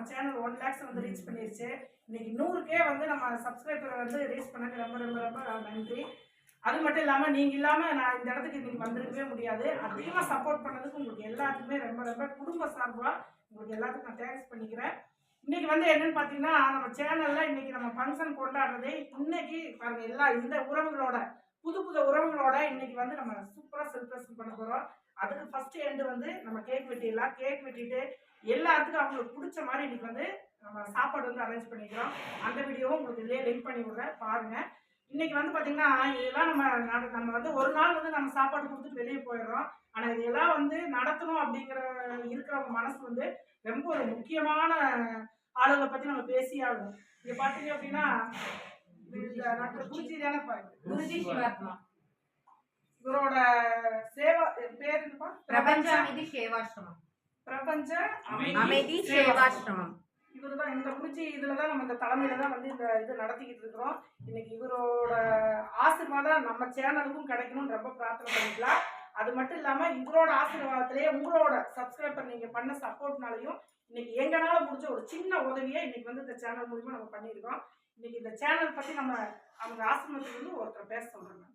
நம்ம channel one lakhs வந்து reach பண்ணிருச்சு. இன்னைக்கு நூறுக்கே வந்து நம்ம சப்ஸ்கிரைபரை வந்து ரீச் பண்ணது ரொம்ப ரொம்ப ரொம்ப நன்றி. அது மட்டும் இல்லாமல் நீங்கள் இல்லாமல் நான் இந்த இடத்துக்கு இன்னைக்கு வந்திருக்கவே முடியாது. அதிகமாக சப்போர்ட் பண்ணதுக்கு உங்களுக்கு எல்லாத்துக்குமே ரொம்ப ரொம்ப குடும்ப சார்பாக உங்களுக்கு எல்லாத்துக்கும் நான் தேங்க்ஸ் பண்ணிக்கிறேன். இன்னைக்கு வந்து என்னன்னு பார்த்தீங்கன்னா நம்ம சேனலில் இன்னைக்கு நம்ம ஃபங்க்ஷன் கொண்டாடுறதே இன்னைக்கு பாருங்க எல்லா இந்த உறவுகளோட புது புது உறவுகளோட இன்னைக்கு வந்து நம்ம சூப்பராக செலிப்ரேஷன் பண்ண போகிறோம் அதுக்கு ஃபர்ஸ்ட் எண்டு வந்து நம்ம கேக் வெட்டிடலாம். கேக் வெட்டிட்டு எல்லாத்துக்கும் அவங்களுக்கு பிடிச்ச மாதிரி இன்னைக்கு வந்து நம்ம சாப்பாடு வந்து அரேஞ்ச் பண்ணிக்கிறோம். அந்த வீடியோவும் உங்களுக்கு இதுலேயே லிங்க் பண்ணி விடுறேன். பாருங்க. இன்னைக்கு வந்து பார்த்தீங்கன்னா இதெல்லாம் நம்ம நம்ம வந்து ஒரு நாள் வந்து நம்ம சாப்பாடு கொடுத்துட்டு வெளியே போயிடுறோம். ஆனால் இதெல்லாம் வந்து நடத்தணும் அப்படிங்கிற இருக்கிறவங்க மனசு வந்து ரொம்ப ஒரு முக்கியமான ஆளுகளை பற்றி நம்ம பேசி ஆகணும். இங்கே பார்த்தீங்க அப்படின்னா குருஜி தானே பாருங்க குருஜி சிவாத்மா. இவரோட சேவா பேர் என்னப்பா? பிரபஞ்ச அமைதி சேவாசிரமம். பிரபஞ்ச அமைதி. சேவாசிரமம் இவர் தான் இந்த குருஜி இதில் தான் நம்ம இந்த தலைமையில தான் வந்து இந்த இது நடத்திக்கிட்டு இருக்கிறோம். இன்னைக்கு இவரோட ஆசீர்வாதம் நம்ம சேனலுக்கும் கிடைக்கணும்னு ரொம்ப பிரார்த்தனை பண்ணிக்கலாம். அது மட்டும் இல்லாமல் இவரோட ஆசீர்வாதத்திலேயே உங்களோட சப்ஸ்கிரைபர் நீங்கள் பண்ண சப்போர்ட்னாலையும் இன்னைக்கு எங்கனால முடிஞ்ச ஒரு சின்ன உதவியை இன்னைக்கு வந்து இந்த சேனல் மூலிமா நம்ம பண்ணியிருக்கோம். இன்னைக்கு இந்த சேனல் பற்றி நம்ம அவங்க ஆசிரமத்துலேருந்து ஒருத்தர் பேச சொல்கிறேன்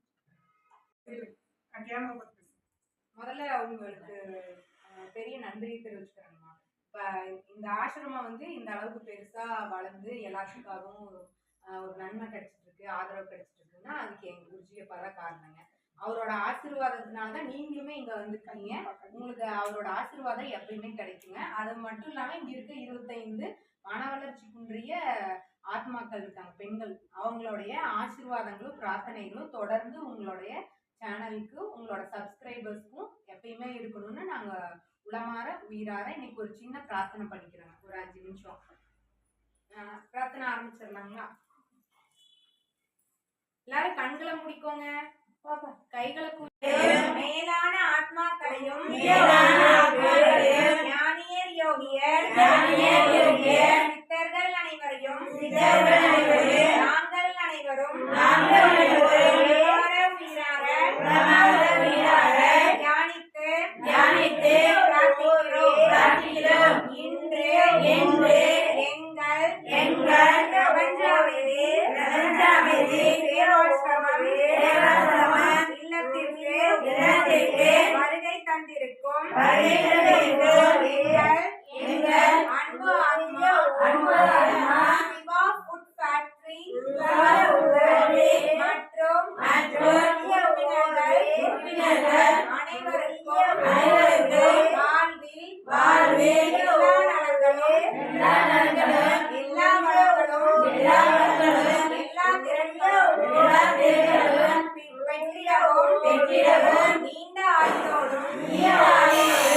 முதல்ல அவங்களுக்கு பெரிய நன்றியை தெரிவிச்சுக்கிறேங்கம்மா. இப்போ இந்த ஆசிரமம் வந்து இந்த அளவுக்கு பெருசா வளர்ந்து எல்லாத்துக்காகவும் ஒரு நன்மை கிடைச்சிட்டு இருக்கு ஆதரவு கிடைச்சிட்டு இருக்குன்னா அதுக்கு எங்க குருஜியப்பா தான் காரணங்க. அவரோட ஆசீர்வாதத்தினால தான் நீங்களுமே இங்க வந்துருக்கீங்க. உங்களுக்கு அவரோட ஆசீர்வாதம் எப்பயுமே கிடைக்குங்க. அது மட்டும் இல்லாம இங்க இருக்க இருபத்தைந்து மன வளர்ச்சி குன்றிய ஆத்மாக்கள் இருக்காங்க பெண்கள். அவங்களுடைய ஆசீர்வாதங்களும் பிரார்த்தனைகளும் தொடர்ந்து உங்களுடைய சேனலுக்கு உங்களோட சப்ஸ்கிரைபர்ஸ்க்கும் எப்பயுமே இருக்கணும்னு நாங்க உளமாற உயிரார இன்னைக்கு ஒரு சின்ன பிரார்த்தனை பண்ணிக்கிறோங்க. ஒரு அஞ்சு நிமிஷம். பிரார்த்தனை ஆரம்பிச்சிடலாங்களா? எல்லாரும் கண்களை முடிக்கோங்க. கைகளை மேலான ஆத்மாக்களையும் ஞானியர் யோகியர் ஞானியர் யோகியர் சித்தர்கள் அனைவரையும் சித்தர்கள் அனைவரையும் நாங்கள் அனைவரும் நாங்கள் அனைவரும் உளமாற உயிரார உளமாற உயிரார தியானித்து தியானித்து பிரார்த்திக்கிறோம். பிரார்த்திக்கிறோம். இன்று இன்று எங்கள் எங்கள் பிரபஞ்சாமிதி பிரபஞ்சாமிதி சேவாசிரமம் சேவாசிரமம் இல்லத்திற்கு இல்லத்திற்கு வருகை தந்திருக்கும் வருகை தந்திருக்கும் எங்கள் எங்கள் Anbu Atma Anbu Atma Siva food factory Siva food factory மற்றும் மற்றும் உறுப்பினர்கள் உறுப்பினர்கள் அனைவருக்கும் அனைவருக்கும் வாழ்வில் வாழ்வில் எல்லா நலங்களும் எல்லா நலங்களும் எல்லா வளங்களும் எல்லா வளங்களும் எல்லா திறன்களும் எல்லா திறன்களும் வெற்றிடவும் வெற்றிடவும் நீண்ட ஆயுளோடும் நீண்ட ஆயுளோடும்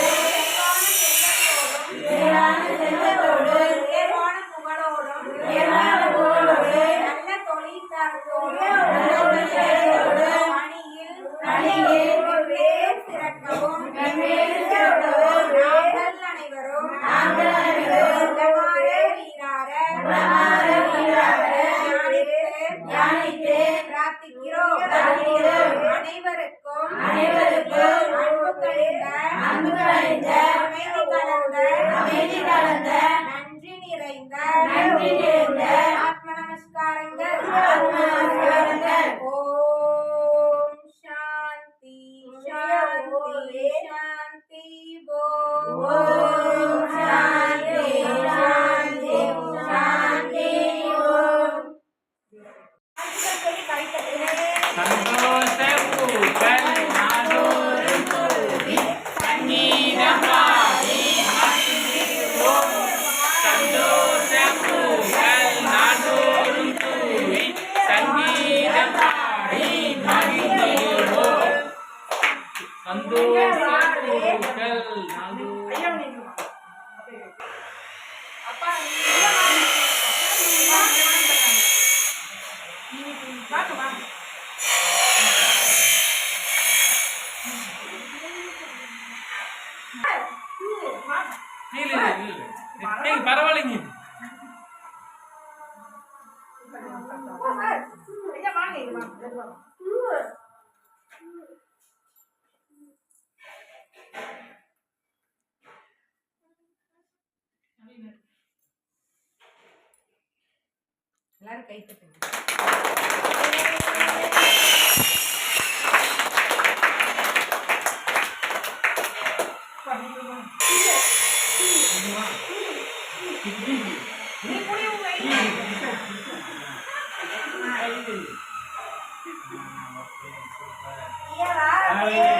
நிறைவான நிறைவான செல்வத்தோடும் உயர்வான புகழோடும் உயர்வான புகழோடும் நல்ல தொழில்தாரத்தோடும் நல்ல தொழில்தாரத்தோடும் பணியில் பணியில் வெவ்வேறு சிறக்கவும் வெவ்வேறு சிறக்கவும் நாங்கள் அனைவரும் நாங்கள் அனைவரும் உளமாற உயிரார உளமாற உயிரார தியானித்து தியானித்து பிரார்த்திக்கிறோம் பிரார்த்திக்கிறோம். அனைவருக்கும் அனைவருக்கும் அன்பு கழிந்த அன்பு கழிந்த அமைதி கலந்த அமைதி கலந்த நன்றி நிறைந்த நன்றி Claro que ahí te pendejo. Amen.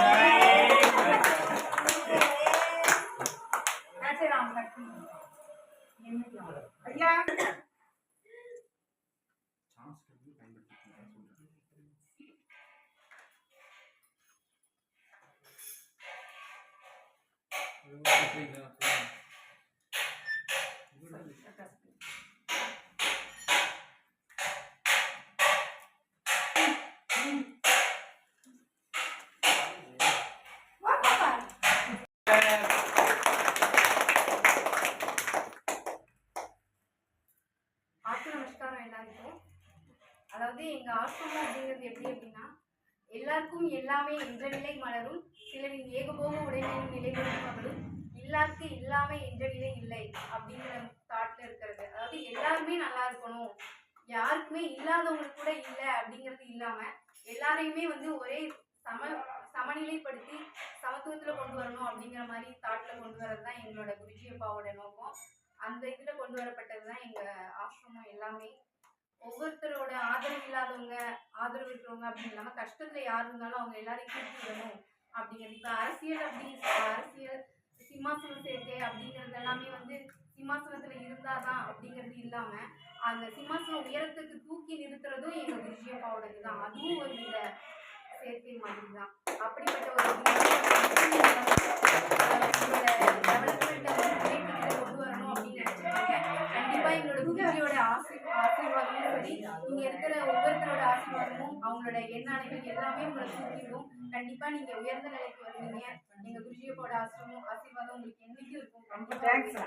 இல்லாமே என்ற நிலை மலரும். சிலரின் ஏகபோக உடைமையும் நிலைபெறும் மகளும் இல்லாக்கு இல்லாம என்ற நிலை இல்லை அப்படிங்கிற தாட்ல இருக்கிறது. அதாவது எல்லாருமே நல்லா இருக்கணும். யாருக்குமே இல்லாதவங்களுக்கு கூட இல்லை அப்படிங்கிறது இல்லாம எல்லாரையுமே வந்து ஒரே சம சமநிலைப்படுத்தி சமத்துவத்துல கொண்டு வரணும் அப்படிங்கிற மாதிரி தாட்ல கொண்டு வரது தான் எங்களோட குருஜி அப்பாவோட நோக்கம். அந்த இதுல கொண்டு வரப்பட்டது தான் எங்க ஆசிரமம் எல்லாமே. ஒவ்வொருத்தரோட ஆதரவு இல்லாதவங்க ஆதரவு இருக்கிறவங்க அப்படின்னு இல்லாம கஷ்டத்துல யார் இருந்தாலும் அவங்க எல்லாரையும் கூப்பிடணும் அப்படிங்கிறது இப்ப அரசியல் அப்படி அரசியல் சிம்மாசனம் சேர்க்கை அப்படிங்கிறது எல்லாமே வந்து சிம்மாசனத்துல இருந்தாதான் அப்படிங்கிறது இல்லாம அந்த சிம்மாசனம் உயரத்துக்கு தூக்கி நிறுத்துறதும் எங்க குருஜி அப்பாவோடது தான் அதுவும் ஒரு வித சேர்க்கை மாதிரி தான் அப்படிப்பட்ட ஒரு டெவலப்மெண்ட் சரி இங்க இருக்கிற ஒவ்வொருத்தரோட ஆசீர்வாதமும் அவங்களோட எண்ணாணைகள் எல்லாமே உங்களை தூக்கிடும் கண்டிப்பா நீங்க உயர்ந்த நிலைக்கு வருவீங்க. எங்க குருஜியோட ஆசிரமம் ஆசீர்வாதம் உங்களுக்கு என்னைக்கும் இருக்கும்? தேங்க்ஸ்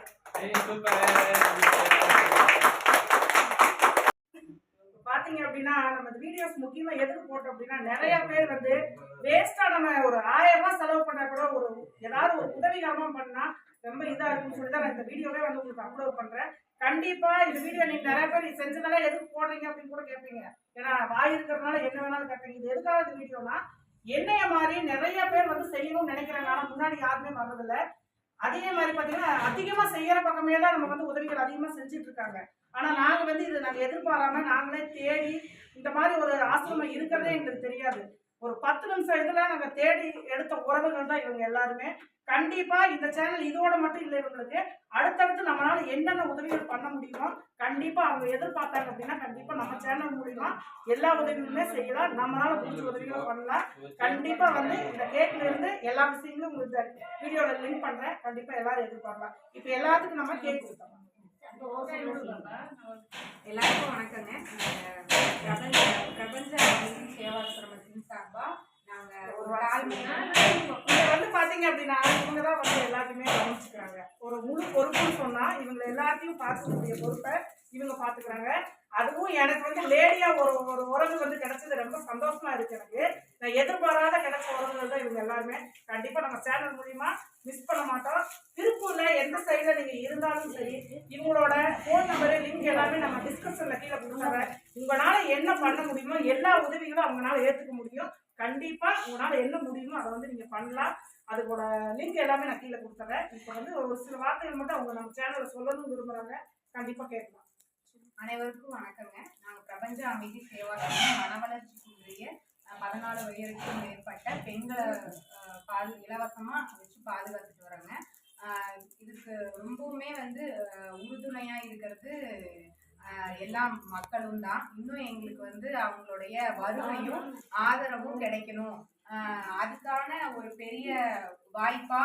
பாத்தீங்க அப்படின்னா நம்ம வீடியோஸ் முக்கியமா எதுக்கு போட்டோம் அப்படின்னா நிறைய பேர் வந்து வேஸ்டா நம்ம ஒரு ஆயிரம் ரூபாய் செலவு பண்ணா கூட ஒரு ஏதாவது ஒரு உதவிகரமா பண்ணா ரொம்ப இதா இருக்குன்னு சொல்லி தான் நான் இந்த வீடியோவே வந்து உங்களுக்கு அப்லோட் பண்றேன். கண்டிப்பா இந்த வீடியோ நீங்க நிறைய பேர் நீ செஞ்சதெல்லாம் எதுக்கு போடுறீங்க அப்படின்னு கூட கேட்பீங்க. ஏன்னா வாய் இருக்கிறதுனால என்ன வேணாலும் கேட்பீங்க. இது எதுக்காக இந்த வீடியோனா என்னைய மாதிரி நிறைய பேர் வந்து செய்யணும்னு நினைக்கிறாங்க முன்னாடி யாருமே வர்றதில்ல. அதே மாதிரி பாத்தீங்கன்னா அதிகமா செய்யற பக்கமே தான் நம்ம வந்து உதவிகள் அதிகமா செஞ்சுட்டு இருக்காங்க. ஆனா நாங்க வந்து இது நாங்க எதிர்பாராம நாங்களே தேடி இந்த மாதிரி ஒரு ஆசிரமம் இருக்கிறதே எங்களுக்கு தெரியாது. ஒரு பத்து நிமிஷம் இதுல நாங்க தேடி எடுத்த உறவுகள் தான் இவங்க எல்லாருமே. கண்டிப்பா இந்த சேனல் இதோட மட்டும் இல்லை இவங்களுக்கு. அடுத்தடுத்து நம்மளால என்னென்ன உதவிகள் பண்ண முடியுமோ கண்டிப்பா அவங்க எதிர்பார்த்தாங்க அப்படின்னா கண்டிப்பா நம்ம சேனல் மூலியமா எல்லா உதவிகளுமே செய்யலாம். நம்மளால முடிஞ்ச உதவிகளும் பண்ணலாம். கண்டிப்பா வந்து இந்த கேக்ல இருந்து எல்லா விஷயங்களும் உங்களுக்கு இந்த வீடியோல லிங்க் பண்றேன். கண்டிப்பா எல்லாரும் எதிர்பார்க்கலாம். இப்ப எல்லாத்துக்கும் நம்ம கேக் கொடுத்தோம். எல்லாருக்கும் வணக்கங்க. பிரபஞ்ச பிரபஞ்ச அமைதி சேவாசிரமத்தின் சார்பா ஒரு கால் மணி வந்து பாத்தீங்க அப்படின்னா இவங்க தான் வந்து எல்லாத்தையுமே கவனிச்சுக்கிறாங்க. ஒரு முழு பொறுப்புன்னு சொன்னா இவங்க எல்லாத்தையும் பார்க்கக்கூடிய பொறுப்பை இவங்க பாத்துக்கிறாங்க அதுவும் எனக்கு வந்து லேடியா ஒரு ஒரு உறவு வந்து கிடைச்சது ரொம்ப சந்தோஷமா இருக்கு எனக்கு. நான் எதிர்பாராத கிடைச்ச உறவுகள் தான் இவங்க எல்லாருமே. கண்டிப்பா நம்ம சேனல் மூலியமா மிஸ் பண்ண மாட்டோம். திருப்பூர்ல எந்த சைடுல நீங்க இருந்தாலும் சரி இவங்களோட ஃபோன் நம்பரு லிங்க் எல்லாமே நம்ம டிஸ்கஷனில் கீழே கொடுத்துறேன். உங்களால என்ன பண்ண முடியுமோ எல்லா உதவிகளும் அவங்களால ஏத்துக்க முடியும். கண்டிப்பா உங்களால என்ன முடியுமோ அதை வந்து நீங்க பண்ணலாம். அதோட லிங்க் எல்லாமே நான் கீழே கொடுத்துறேன். இப்போ வந்து ஒரு சில வார்த்தைகள் மட்டும் அவங்க நம்ம சேனல்ல சொல்லணும்னு விரும்புறாங்க. கண்டிப்பா கேட்கலாம். அனைவருக்கும் வணக்கங்க. நாங்கள் பிரபஞ்ச அமைதி சேவா மனவளர்ச்சிக்குரிய அஹ், பதினாலு வயதுக்கும் மேற்பட்ட பெண்களை பாது இலவசமா வச்சு பாதுகாத்துட்டு வரோங்க இதுக்கு ரொம்பவுமே வந்து உறுதுணையாக உறுதுணையா இருக்கிறது எல்லா மக்களும் தான் இன்னும் எங்களுக்கு வந்து அவங்களுடைய வருகையும் ஆதரவும் கிடைக்கணும். அதுக்கான ஒரு பெரிய வாய்ப்பா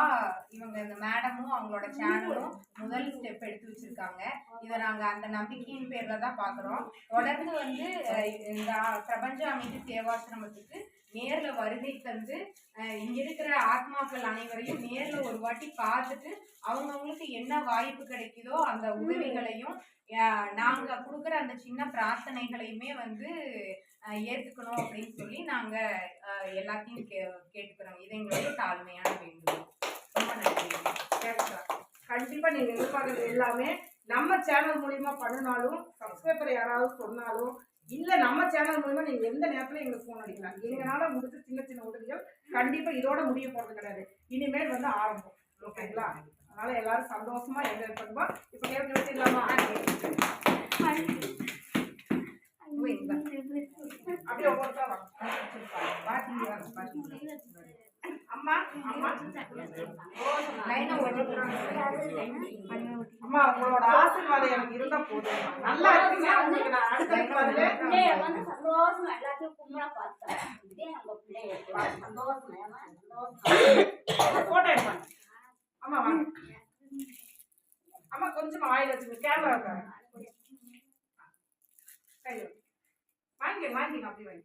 இவங்க இந்த மேடமும் அவங்களோட சேனலும் முதல் ஸ்டெப் எடுத்து வச்சிருக்காங்க. இதை நாங்க அந்த நம்பிக்கையின் பேர்ல தான் பாக்குறோம். தொடர்ந்து வந்து இந்த பிரபஞ்ச அமைதி சேவாசிரமத்துக்கு நேர்ல வருகை தந்து இங்க இருக்கிற ஆத்மாக்கள் அனைவரையும் நேர்ல ஒரு வாட்டி பார்த்துட்டு அவங்கவுங்களுக்கு என்ன வாய்ப்பு கிடைக்குதோ அந்த உதவிகளையும் நாங்க கொடுக்குற அந்த சின்ன பிரார்த்தனைகளையுமே வந்து ஏற்றுக்கணும் அப்படின்னு சொல்லி நாங்க எல்லாத்தையும் கே கேட்டுக்கிறோம். இது எங்களுடைய தாழ்மையான வேண்டுகோள். ரொம்ப நன்றி. கேட்கலாம் கண்டிப்பா நீங்க எதிர்பார்க்கறது எல்லாமே நம்ம சேனல் மூலியமா பண்ணினாலும் சப்ஸ்கிரைபர் யாராவது சொன்னாலும் இல்ல நம்ம சேனல் மூலியமா நீங்க எந்த நேரத்துல எங்களுக்கு ஃபோன் அடிக்கலாம். எங்களால முடிஞ்ச சின்ன சின்ன உதவிகள் கண்டிப்பா இதோட முடிய போறது கிடையாது. இனிமேல் வந்து ஆரம்பம். ஓகேங்களா? அதனால எல்லாரும் சந்தோஷமா என்ஜாய் பண்ணுவோம் இப்ப கேள்வி வச்சிடலாமா அம்மா அம்மா அம்மா உங்களோட ஆசீர்வாதம் எனக்கு இருந்தா போதும் நல்லா இருக்கீங்க உங்களுக்கு நான் அடுத்த சந்தோஷமா எல்லாத்தையும் கும்பலா பார்த்தேன் இதே நம்ம பிள்ளைய சந்தோஷமா போட்டோ எடுப்பாங்க அம்மா வாங்க அம்மா கொஞ்சம் ஆயில் வச்சுங்க கேமரா கையோ வாங்கி வாங்கி அப்படி வாங்கி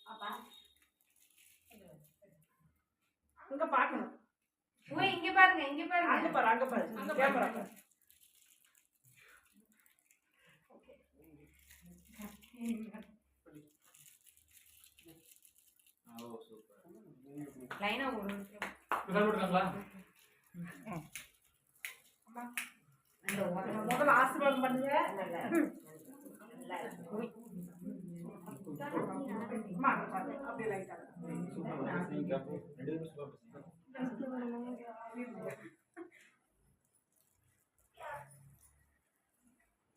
அப்பா. அங்க பார்க்கணும் ஓ இங்க பாருங்க இங்க அங்க பாருங்க பாரு அங்க பாரு. அங்க பாரு. ஓ சூப்பர் லைனா ஒரு நிமிஷம் முதல்ல ஆசீர்வாதம் பண்ணுங்க.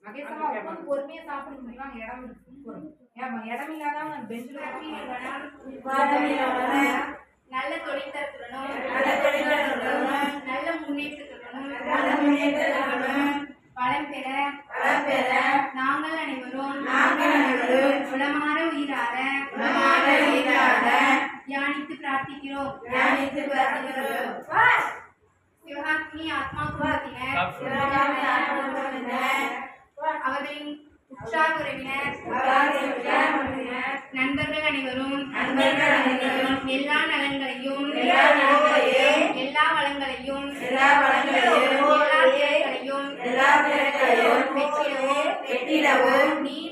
அப்படியே மகேசமா உட்காந்து பொறுமையா சாப்பிட முடியும் இடம் இருக்கு. ஏமா இடம் இல்லாதவங்க பெஞ்சில் நல்ல தொழில்தரத்துடனும் நல்ல தொழில்தரத்துடனும் நல்ல முன்னேற்றத்துடனும் நல்ல முன்னேற்றத்துடனும் வளம் பெற. வளம் பெற. நாங்கள் அனைவரும் நாங்கள் அனைவரும் உளமாற உயிரார உளமாற உயிரார தியானித்து பிரார்த்திக்கிறோம். தியானித்து பிரார்த்திக்கிறோம். ஆத்மா குடும்பத்தினர். சிவகாமி ஆண்டவரின் அவர்களின் உற்றார் உறவினர் நண்பர்கள் அனைவரும். நண்பர்கள் அனைவரும். எல்லா நலன்களையும். எல்லா நலன்களையும், எல்லா வளங்களையும். எல்லா வளங்களையும், எல்லா திறன்களையும். எல்லா திறன்களையும். பெற்றிடவும் பெற்றிடவும், நீண்ட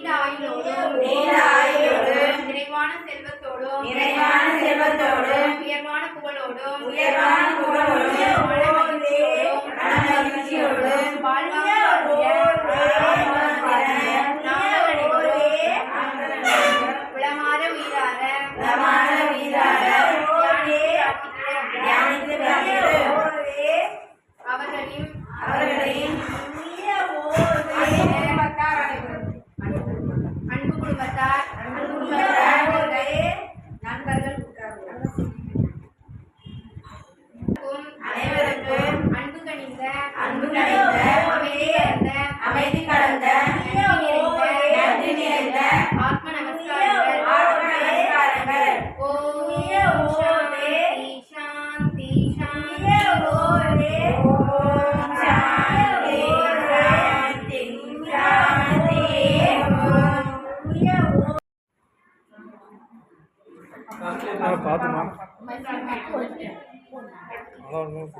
பார்த்துமா அதான் ஒன்றும்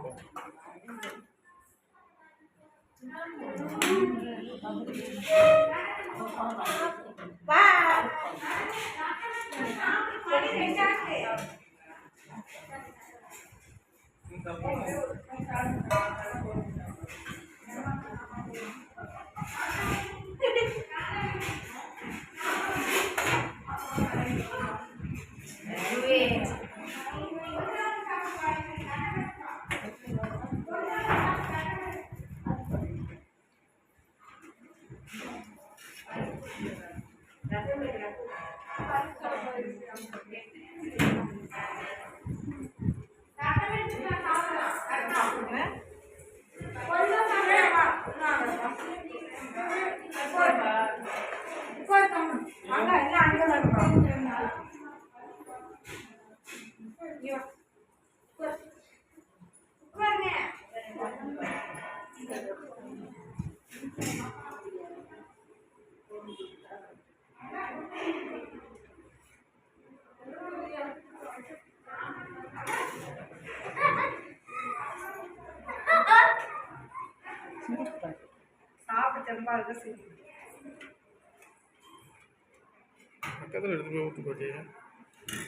பக்கத்தில் எடுத்து போய் ஊற்று பாட்டி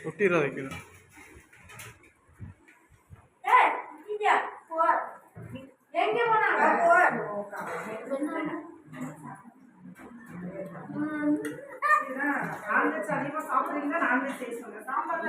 ஒட்டிடாத வைக்கணும் இங்க போ எங்க போனாங்க? நான்வெஜ் அதிகமாக சாப்பிட்றீங்கன்னா நான்வெஜ் சாம்பார்